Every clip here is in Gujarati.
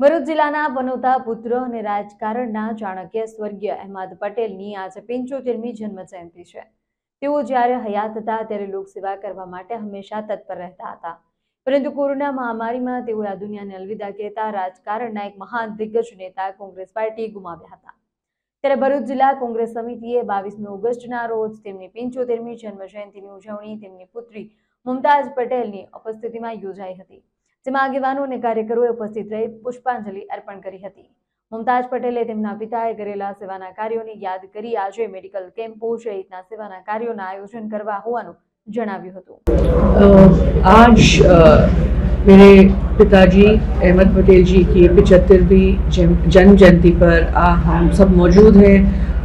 ભરૂચ જિલ્લાના પનોતા પુત્ર અને રાજકારણના ચાણક્ય સ્વર્ગીય અહેમદ પટેલની આજે પંચોતેરમી જન્મ જયંતિ છે. તેઓ જ્યારે હયાત હતા ત્યારે લોકસેવા કરવા માટે હંમેશા તત્પર રહેતા હતા. પરંતુ કોરોના મહામારીમાં તેઓએ આ દુનિયાને અલવિદા કહેતા રાજકારણના એક મહાન દિગ્ગજ નેતા કોંગ્રેસ પાર્ટી ગુમાવ્યા હતા. ત્યારે ભરૂચ જિલ્લા કોંગ્રેસ સમિતિએ બાવીસમી ઓગસ્ટના રોજ તેમની પંચોતેરમી જન્મ જયંતિની ઉજવણી તેમની પુત્રી મુમતાજ પટેલની ઉપસ્થિતિમાં યોજાઈ હતી. જેમાં આગેવાનો અને કાર્યકરોએ ઉપસ્થિત રહી પુષ્પાંજલિ અર્પણ કરી હતી મુમતાઝ પટેલે તેમના પિતાએ કરેલા સેવાના કાર્યોને યાદ કરી આજે મેડિકલ કેમ્પો સહિતના સેવાના કાર્યોના આયોજન કરવા હોવાનું જણાવ્યું હતું अ, आज अ, मेरे पिताजी अहमद पटेल जी की पिचहत्तरवीं जन्म जयंती पर आ, हम सब मौजूद हैं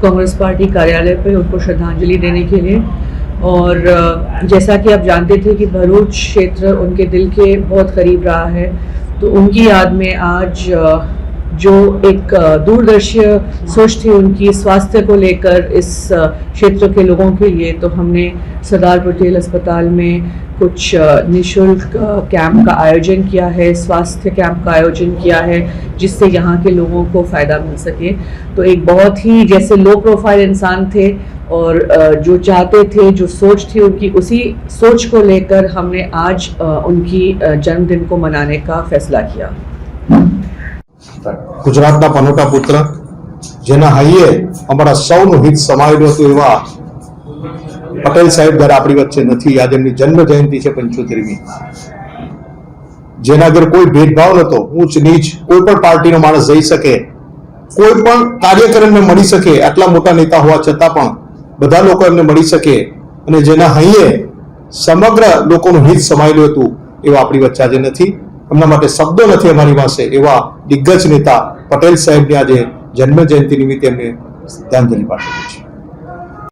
कांग्रेस पार्टी कार्यालय पे उनको श्रद्धांजलि देने के लिए और जैसा कि आप जानते थे कि भरूच क्षेत्र उनके दिल के बहुत करीब रहा है तो उनकी याद में आज जो एक दूरदर्शी सोच थी उनकी स्वास्थ्य को लेकर इस क्षेत्र के लोगों के लिए तो हमने सरदार पटेल अस्पताल में कुछ निशुल्क कैंप का आयोजन किया है, स्वास्थ्य कैंप का आयोजन किया है, जिससे यहाँ के लोगों को फ़ायदा मिल सके। तो एक बहुत ही जैसे लो प्रोफ़ाइल इंसान थे और अ, जो चाहते थे जो सोच थी उनकी उसी सोच को लेकर हमने आज अ, उनकी अ, जन्मदिन को मनाने का फैसला किया ગુજરાતના પનોતા પુત્ર જેના હૈયે અમારા સૌનું હિત સમાયેલું હતું એવા પટેલ સાહેબ દ્વારા આપણી વચ્ચે નથી આજે એમની જન્મ જયંતિ છે પંચોતેરમી જેના આગળ કોઈ ભેદભાવ નતો ઊંચ નીચ કોઈ પણ પાર્ટીનો માણસ જઈ શકે કોઈ પણ કાર્યકર એમને મળી શકે આટલા મોટા નેતા હોવા છતાં પણ બધા લોકો એમને મળી શકે અને જેના હૈયે સમગ્ર લોકોનું હિત સમાયેલું હતું, એવા આપણી વચ્ચે આજે નથી. એમના માટે શબ્દો નથી અમારી પાસે, એવા દિગ્ગજ નેતા પટેલ સાહેબની આજે જન્મ જયંતિ નિમિત્તે એમને શ્રદ્ધાંજલિ પાઠવી છે.